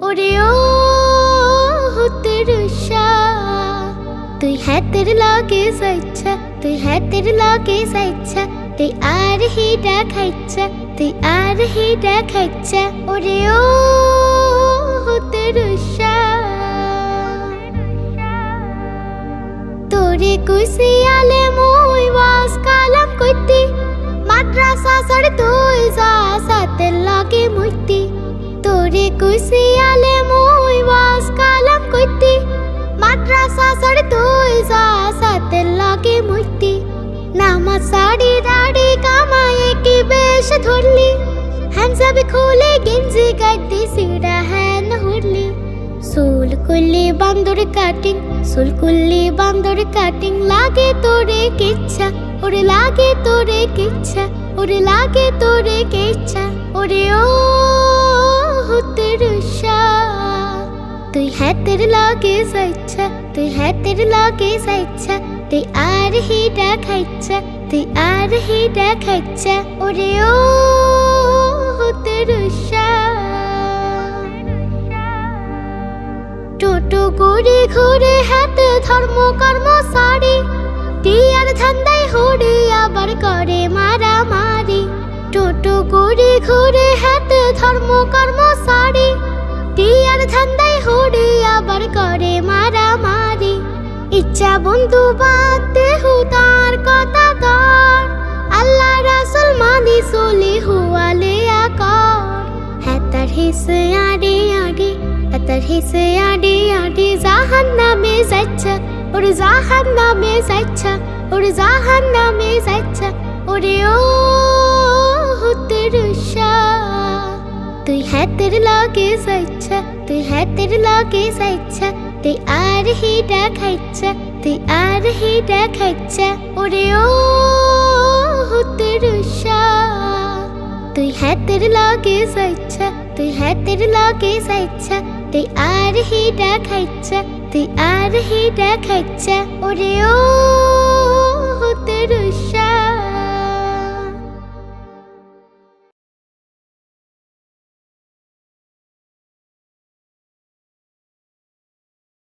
ওরে ও হুতরুষা তুই হাতের লাগে যাইছা তুই হাতের লাগে যাইছা তুই আর হিডা খাইছা তুই আর হিডা খাইছা ওরে ও হুতরুষা তোরে কুসিয়ালে মুই সাড়ি দাড়ি কামায়ে কি বেশ ধরলি হ্যান্সাবি খুলে গেঞ্জি গাইতে সিড়া হ্যান হুরলি চুল করলে বান্দর কাটিং চুল করলে বান্দর কাটিং লাগে তোরে কিচ্ছা ওরে লাগে তোরে কিচ্ছা ওরে লাগে তোরে কিচ্ছা ওরে ও হুতরুষা তুই হাতের লাগে যাইছা তুই হাতের লাগে যাইছা তুই আর হিডা তুই ওরে ও টোটো ঘুরে হাতে ধর্ম কর্ম সারি টিয়ার ধান্দাই হুড়ে আবার করে মারামারি টোটো করে ঘুরে হাতে ধর্ম কর্ম সারি টিয়ার ধান্দাই হুড়ে আবার করে মারামারি ইচ্ছা বন্ধু বাদ দেহু তার কথা কর আল্লাহ রাসুল মানি চলি হুয়ালে আকর হাতার হিসে আড়ে আড়ে হাতার হিসে আড়ে আড়ে। জাহান নামে যাচ্ছে ওরে জাহান নামে যাচ্ছে ওরে জাহান নামে যাচ্ছে ওরে ও হুতরুষা তুই হাতের লাগে যাইছা, তুই হাতের লাগে যাইছা তুই আর হিডা খাইছা তুই আর হিডা খাইছা ওরে ও হুতরুষা তুই হাতের লাগে যাইছা, তুই হাতের লাগে যাইছা তুই আর হিডা খাইছা তুই আর হিডা খাইছা ওরে ও